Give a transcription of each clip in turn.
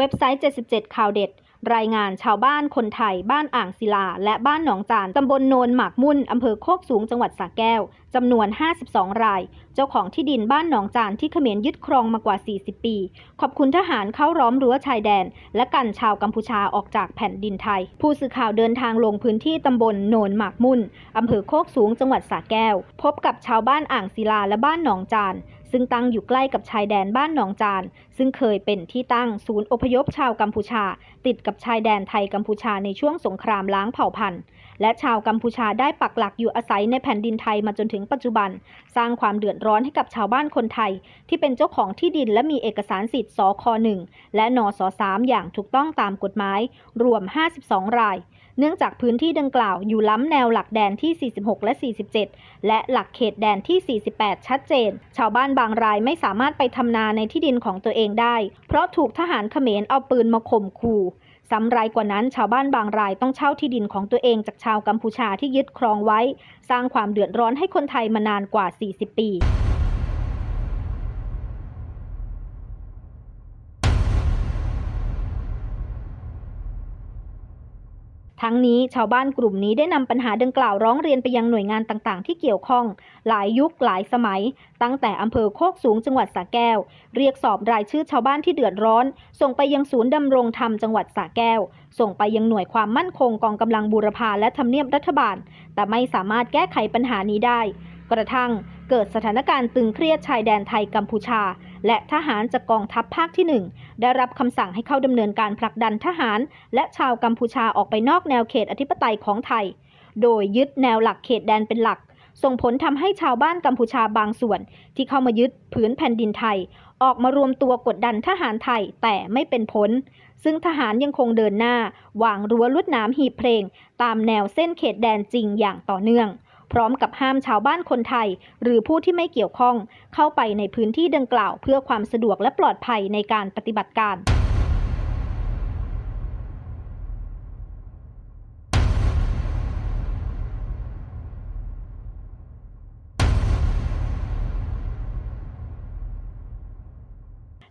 เว็บไซต์ 77 ข่าวเด็ด รายงานชาวบ้านคนไทย บ้านอ่างศิลา และบ้านหนองจาน ตำบลโนนหมากมุ่น อำเภอโคกสูง จังหวัดสระแก้ว จำนวน 52 ราย เจ้าของที่ดินบ้านหนองจานที่เขมรยึดครองมากว่า 40 ปี ขอบคุณทหารเข้าร้อมรั้วชายแดน และกันชาวกัมพูชาออกจากแผ่นดินไทย ผู้สื่อข่าวเดินทางลงพื้นที่ตำบลโนนหมากมุ่น อำเภอโคกสูง จังหวัดสระแก้ว พบกับชาวบ้านอ่างศิลาและบ้านหนองจาน ซึ่งตั้งอยู่ใกล้กับชายแดนบ้านหนองจาน ซึ่งเคยเป็นที่ตั้งศูนย์อพยพชาวกัมพูชา ติดกับชายแดนไทยกัมพูชาในช่วงสงครามล้างเผ่าพันธุ์ และชาวกัมพูชาได้ปักหลักอยู่อาศัยในแผ่นดินไทยมาจนถึงปัจจุบัน สร้างความเดือดร้อนให้กับชาวบ้านคนไทย ที่เป็นเจ้าของที่ดินและมีเอกสารสิทธิ์สค1และนส3อย่างถูกต้องตามกฎหมาย รวม 52 รายเนื่องจากพื้นที่ดังกล่าวอยู่ล้ำแนวหลักแดนที่ 46 และ 47 และหลักเขตแดนที่ 48 ชัดเจน ชาวบ้านบางรายไม่สามารถไปทำนาในที่ดินของตัวเองได้ เพราะถูกทหารเขมรเอาปืนมาข่มขู่ ซ้ำรายกว่านั้นชาวบ้านบางรายต้องเช่าที่ดินของตัวเองจากชาวกัมพูชาที่ยึดครองไว้ สร้างความเดือดร้อนให้คนไทยมานานกว่า 40 ปี ทั้งนี้ชาวบ้านกลุ่มนี้ได้นำปัญหาดังกล่าวร้องเรียนไปยังหน่วยงานต่างๆ ที่เกี่ยวข้อง หลายยุคหลายสมัย ตั้งแต่อำเภอโคกสูงจังหวัดสระแก้ว เรียกสอบรายชื่อชาวบ้านที่เดือดร้อน ส่งไปยังศูนย์ดำรงธรรมจังหวัดสระแก้ว ส่งไปยังหน่วยความมั่นคงกองกำลังบูรพาและทำเนียบรัฐบาล แต่ไม่สามารถแก้ไขปัญหานี้ได้ กระทั่งเกิดสถานการณ์ตึงเครียดชายแดนไทยกัมพูชา และทหารจากกองทัพภาคที่ 1 ได้รับคำสั่งให้เข้าดำเนินการผลักดันทหาร และชาวกัมพูชาออกไปนอกแนวเขตอธิปไตยของไทย โดยยึดแนวหลักเขตแดนเป็นหลัก ส่งผลทำให้ชาวบ้านกัมพูชาบางส่วน ที่เข้ามายึดผืนแผ่นดินไทย ออกมารวมตัวกดดันทหารไทยแต่ไม่เป็นผลซึ่งทหารยังคงเดินหน้า วางรั้วลวดหนามหีบเพลง ตามแนวเส้นเขตแดนจริงอย่างต่อเนื่อง พร้อมกับห้ามชาวบ้านคนไทย หรือผู้ที่ไม่เกี่ยวข้อง เข้าไปในพื้นที่ดังกล่าว เพื่อความสะดวกและปลอดภัยในการปฏิบัติการ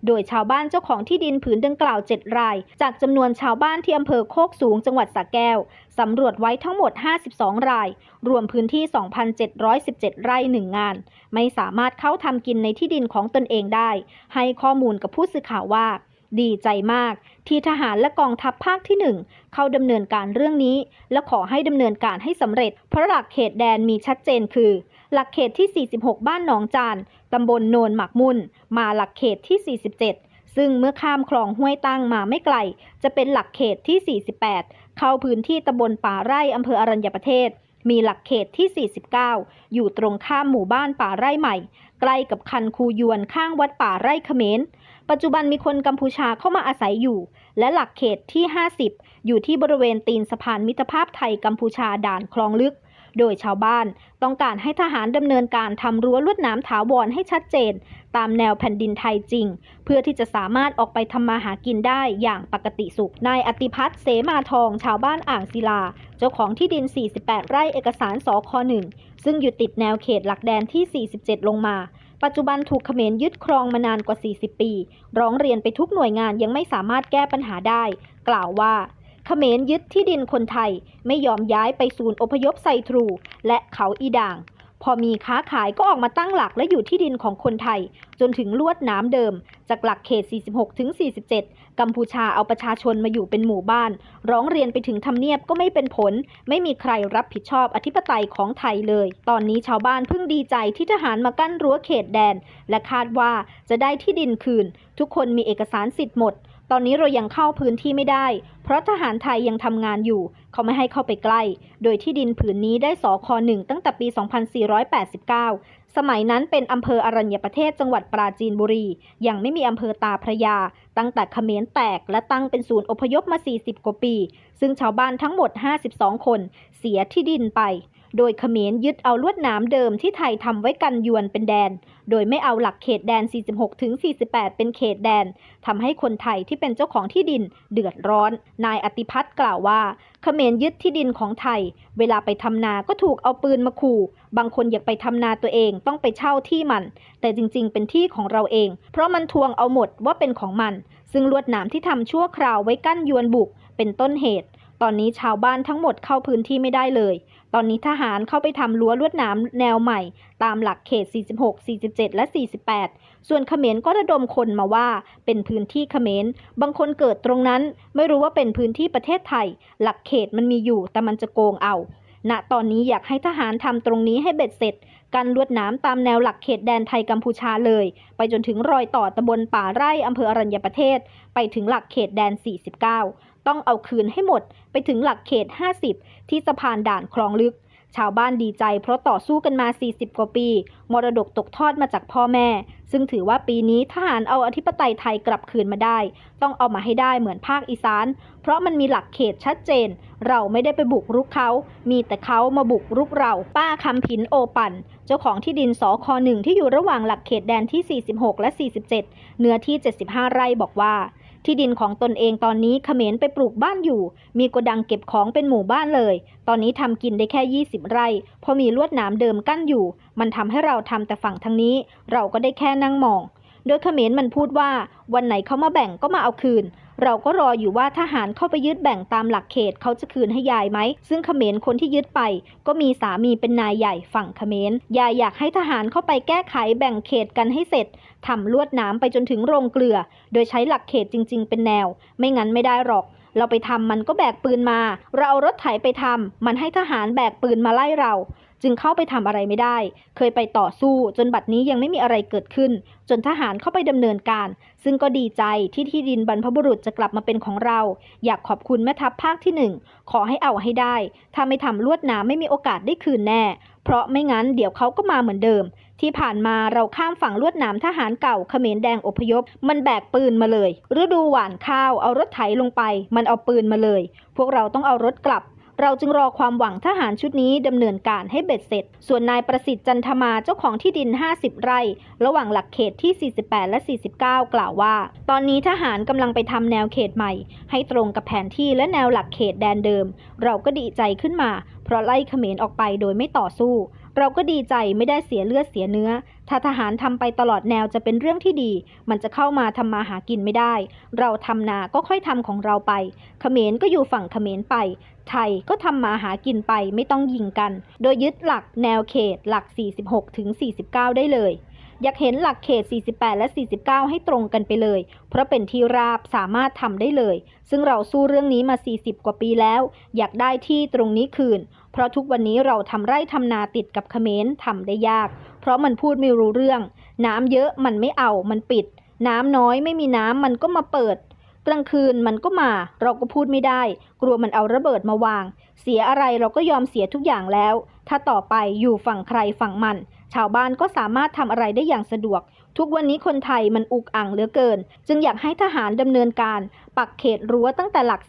โดยชาวบ้านเจ้าของที่ดินผืนดังกล่าว 7 ราย จากจำนวนชาวบ้านที่อำเภอโคกสูงจังหวัดสระแก้วสำรวจไว้ทั้งหมด 52 ราย รวมพื้นที่ 2,717 ไร่หนึ่งงาน ไม่สามารถเข้าทำกินในที่ดินของตนเองได้ ให้ข้อมูลกับผู้สื่อข่าวว่า ดีใจมาก ที่ทหารและกองทัพภาคที่1เข้าดำเนินการเรื่องนี้ และขอให้ดำเนินการให้สำเร็จ เพราะหลักเขตแดนมีชัดเจนคือ หลักเขตที่ 46 บ้านหนองจานตำบลโนนหมักมุ่น มาหลักเขตที่ 47 ซึ่งเมื่อข้ามคลองห้วยตั้งมาไม่ไกล จะเป็นหลักเขตที่ 48 เข้าพื้นที่ตำบลป่าไร่อำเภออรัญญประเทศ มีหลักเขตที่ 49 อยู่ตรงข้ามหมู่บ้านป่าไร่ใหม่ ใกล้กับคันคูยวนข้างวัดป่าไร่เขมร ปัจจุบันมีคนกัมพูชาเข้ามาอาศัยอยู่ และหลักเขตที่ 50 อยู่ที่บริเวณตีนสะพานมิตรภาพไทยกัมพูชาด่านคลองลึก โดยชาวบ้านต้องการให้ทหารดำเนินการทำรั้วลวดหนามถาวรให้ชัดเจน ตามแนวแผ่นดินไทยจริง เพื่อที่จะสามารถออกไปทำมาหากินได้อย่างปกติสุขนายอติพัฒน์เสมาทองชาวบ้านอ่างศิลา เจ้าของที่ดิน 48 ไร่เอกสารสค1ซึ่งอยู่ติดแนวเขตหลักแดนที่ 47 ลงมาปัจจุบันถูกเขมรยึดครองมานานกว่า 40 ปี ร้องเรียนไปทุกหน่วยงานยังไม่สามารถแก้ปัญหาได้ กล่าวว่า เขมรยึดที่ดินคนไทยไม่ยอมย้ายไปศูนย์อพยพไซทรู และเขาอีด่าง พอมีค้าขายก็ออกมาตั้งหลักและอยู่ที่ดินของคนไทย จนถึงลวดน้ำเดิม จากหลักเขต 46 ถึง 47 กัมพูชาเอาประชาชนมาอยู่เป็นหมู่บ้าน ร้องเรียนไปถึงทำเนียบก็ไม่เป็นผล ไม่มีใครรับผิดชอบอธิปไตยของไทยเลย ตอนนี้ชาวบ้านเพิ่งดีใจที่ทหารมากั้นรั้วเขตแดน และคาดว่าจะได้ที่ดินคืน ทุกคนมีเอกสารสิทธิ์หมด ตอนนี้เรายังเข้าพื้นที่ไม่ได้ เพราะทหารไทยยังทำงานอยู่ เขาไม่ให้เข้าไปใกล้ โดยที่ดินผืนนี้ได้สคหนึ่งตั้งแต่ปี 2489 สมัยนั้นเป็นอำเภออรัญญประเทศจังหวัดปราจีนบุรี ยังไม่มีอำเภอตาพระยา ตั้งแต่เขมรแตกและตั้งเป็นศูนย์อพยพมา 40 กว่าปี ซึ่งชาวบ้านทั้งหมด 52 คน เสียที่ดินไป โดยเขมรยึดเอาลวดหนามเดิมที่ไทยทำไว้กันยวนเป็นแดน โดยไม่เอาหลักเขตแดน 46ถึง48 เป็นเขตแดนทำให้คนไทยที่เป็นเจ้าของที่ดินเดือดร้อน นายอติพัฒน์กล่าวว่าเขมรยึดที่ดินของไทย เวลาไปทำนาก็ถูกเอาปืนมาขู่ บางคนอยากไปทำนาตัวเองต้องไปเช่าที่มัน แต่จริงๆ เป็นที่ของเราเอง เพราะมันทวงเอาหมดว่าเป็นของมัน ซึ่งลวดหนามที่ทำชั่วคราวไว้กั้นยวนบุก เป็นต้นเหตุ ตอนนี้ชาวบ้านทั้งหมดเข้าพื้นที่ไม่ได้เลย ตอนนี้ทหารเข้าไปทำรั้วลวดหนามแนวใหม่ ตามหลักเขต 46 47 และ 48 ส่วนเขมรก็ระดมคนมาว่าเป็นพื้นที่เขมร บางคนเกิดตรงนั้น ไม่รู้ว่าเป็นพื้นที่ประเทศไทย หลักเขตมันมีอยู่แต่มันจะโกงเอา ณ ตอนนี้อยากให้ทหารทำตรงนี้ให้เบ็ดเสร็จกันลวดน้ำตามแนวหลักเขตแดนไทยกัมพูชาเลย ไปจนถึงรอยต่อตำบลป่าไร่อำเภออรัญญประเทศ ไปถึงหลักเขตแดน 49 ต้องเอาคืนให้หมดไปถึงหลักเขต 50 ที่สะพานด่านคลองลึก ชาวบ้านดีใจเพราะต่อสู้กันมา 40 กว่าปี มรดกตกทอดมาจากพ่อแม่ ซึ่งถือว่าปีนี้ทหารเอาอธิปไตยไทยกลับคืนมาได้ ต้องเอามาให้ได้เหมือนภาคอีสาน เพราะมันมีหลักเขตชัดเจน เราไม่ได้ไปบุกรุกเขา มีแต่เขามาบุกรุกเรา ป้าคำผินโอปันเจ้าของที่ดินสคหนึ่งที่อยู่ระหว่างหลักเขตแดนที่ 46 และ 47 เนื้อที่ 75 ไร่บอกว่า ที่ดินของตนเองตอนนี้เขมรไปปลูกบ้านอยู่ มีโกดังเก็บของเป็นหมู่บ้านเลย ตอนนี้ทำกินได้แค่ 20 ไร่ เพราะมีลวดหนามเดิมกั้นอยู่ มันทำให้เราทำแต่ฝั่งทางนี้ เราก็ได้แค่นั่งมอง โดยเขมรมันพูดว่า วันไหนเขามาแบ่งก็มาเอาคืน เราก็รออยู่ว่าทหารเข้าไปยึดแบ่งตามหลักเขตเขาจะคืนให้ยายไหม ซึ่งเขมรคนที่ยึดไป ก็มีสามีเป็นนายใหญ่ฝั่งเขมร ยายอยากให้ทหารเข้าไปแก้ไขแบ่งเขตกันให้เสร็จทำลวดหน้ำไปจนถึงโรงเกลือ โดยใช้หลักเขตจริง ๆ เป็นแนว ไม่งั้นไม่ได้หรอกเราไปทำมันก็แบกปืนมา เราเอารถไถไปทำ มันให้ทหารแบกปืนมาไล่เรา จึงเข้าไปทำอะไรไม่ได้ เคยไปต่อสู้ จนบัดนี้ยังไม่มีอะไรเกิดขึ้น จนทหารเข้าไปดำเนินการ ซึ่งก็ดีใจที่ที่ดินบรรพบุรุษจะกลับมาเป็นของเรา อยากขอบคุณแม่ทัพภาคที่หนึ่งขอให้เอาให้ได้ ถ้าไม่ทำลวดหนามไม่มีโอกาสได้คืนแน่ เพราะไม่งั้นเดี๋ยวเขาก็มาเหมือนเดิม ที่ผ่านมาเราข้ามฝั่งลวดหนามทหารเก่าเขมรแดงอพยพ มันแบกปืนมาเลยฤดูหว่านข้าวเอารถไถลงไป มันเอาปืนมาเลย พวกเราต้องเอารถกลับ เราจึงรอความหวังทหารชุดนี้ดำเนินการให้เบ็ดเสร็จ ส่วนนายประสิทธิ์จันทมาเจ้าของที่ดิน 50 ไร่ ระหว่างหลักเขตที่ 48 และ 49 กล่าวว่า ตอนนี้ทหารกำลังไปทำแนวเขตใหม่ ให้ตรงกับแผนที่และแนวหลักเขตแดนเดิม เราก็ดีใจขึ้นมา เพราะไล่เขมรออกไปโดยไม่ต่อสู้ เราก็ดีใจไม่ได้เสียเลือดเสียเนื้อ ถ้าทหารทำไปตลอดแนวจะเป็นเรื่องที่ดี มันจะเข้ามาทำมาหากินไม่ได้ เราทำนาก็ค่อยทำของเราไป เขมรก็อยู่ฝั่งเขมรไป ไทยก็ทำมาหากินไปไม่ต้องยิงกัน โดยยึดหลักแนวเขตหลัก 46ถึง49 ได้เลย อยากเห็นหลักเขต 48 และ 49 ให้ตรงกันไปเลย เพราะเป็นที่ราบสามารถทำได้เลย ซึ่งเราสู้เรื่องนี้มา 40 กว่าปีแล้ว อยากได้ที่ตรงนี้คืน เพราะทุกวันนี้เราทำไร่ทำนาติดกับเขมรทำได้ยาก เพราะมันพูดไม่รู้เรื่อง น้ำเยอะมันไม่เอา มันปิด น้ำน้อยไม่มีน้ำมันก็มาเปิด กลางคืนมันก็มา เราก็พูดไม่ได้ กลัวมันเอาระเบิดมาวาง เสียอะไรเราก็ยอมเสียทุกอย่างแล้ว ถ้าต่อไปอยู่ฝั่งใครฝั่งมัน ชาวบ้านก็สามารถทำอะไรได้อย่างสะดวก ทุกวันนี้คนไทยมันอุกอังเหลือเกิน จึงอยากให้ทหารดำเนินการ ปักเขตรั้วตั้งแต่หลัก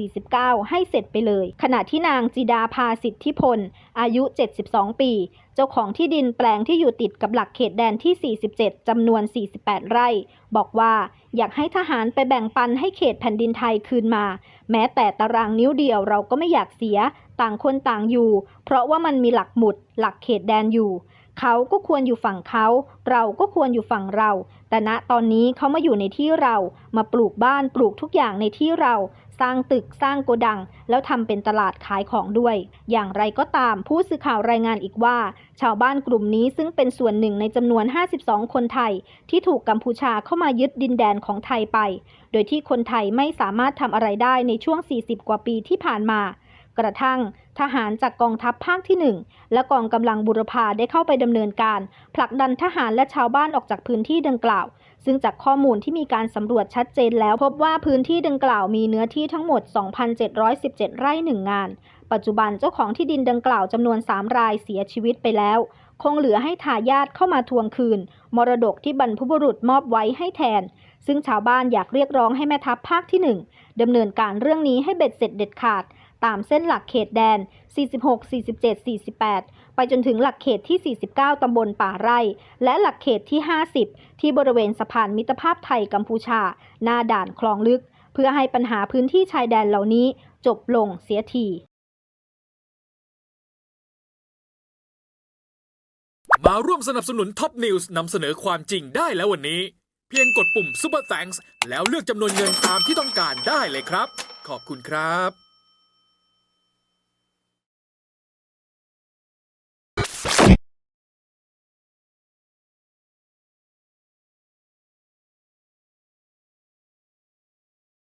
48-49 ให้เสร็จไปเลย ขณะที่นางจิดาภาสิทธิพล อายุ 72 ปี เจ้าของที่ดินแปลงที่อยู่ติดกับหลักเขตแดนที่ 47 จำนวน 48 ไร่ บอกว่าอยากให้ทหารไปแบ่งปันให้เขตแผ่นดินไทยคืนมา แม้แต่ตารางนิ้วเดียวเราก็ไม่อยากเสีย ต่างคนต่างอยู่ เพราะว่ามันมีหลักหมุด หลักเขตแดนอยู่ เขาก็ควรอยู่ฝั่งเขา เราก็ควรอยู่ฝั่งเรา แต่ณตอนนี้เขามาอยู่ในที่เรา มาปลูกบ้านปลูกทุกอย่างในที่เรา สร้างตึกสร้างโกดัง แล้วทำเป็นตลาดขายของด้วย อย่างไรก็ตามผู้สื่อข่าวรายงานอีกว่า ชาวบ้านกลุ่มนี้ซึ่งเป็นส่วนหนึ่งในจำนวน 52 คนไทย ที่ถูกกัมพูชาเข้ามายึดดินแดนของไทยไป โดยที่คนไทยไม่สามารถทำอะไรได้ในช่วง 40 กว่าปีที่ผ่านมากระทั่ง ทหารจากกองทัพภาคที่ 1 และกองกำลังบุรพาได้เข้าไปดำเนินการ ผลักดันทหารและชาวบ้านออกจากพื้นที่ดังกล่าว ซึ่งจากข้อมูลที่มีการสำรวจชัดเจนแล้ว พบว่าพื้นที่ดังกล่าวมีเนื้อที่ทั้งหมด 2,717 ไร่หนึ่งงาน ปัจจุบันเจ้าของที่ดินดังกล่าวจำนวน 3 รายเสียชีวิตไปแล้ว คงเหลือให้ทายาทเข้ามาทวงคืน มรดกที่บรรพบุรุษมอบไว้ให้แทน ซึ่งชาวบ้านอยากเรียกร้องให้แม่ทัพภาคที่ 1ดำเนินการเรื่องนี้ให้เบ็ดเสร็จเด็ดขาด ตามเส้นหลักเขตแดน 46 47 48 ไปจนถึงหลักเขตที่ 49 ตำบลป่าไร่ และหลักเขตที่ 50 ที่บริเวณสะพานมิตรภาพไทยกัมพูชา หน้าด่านคลองลึก เพื่อให้ปัญหาพื้นที่ชายแดนเหล่านี้จบลงเสียทีมาร่วมสนับสนุนท็อปนิวส์นำเสนอความจริงได้แล้ววันนี้ เพียงกดปุ่ม Super Thanks แล้วเลือกจำนวนเงินตามที่ต้องการได้เลยครับ ขอบคุณครับ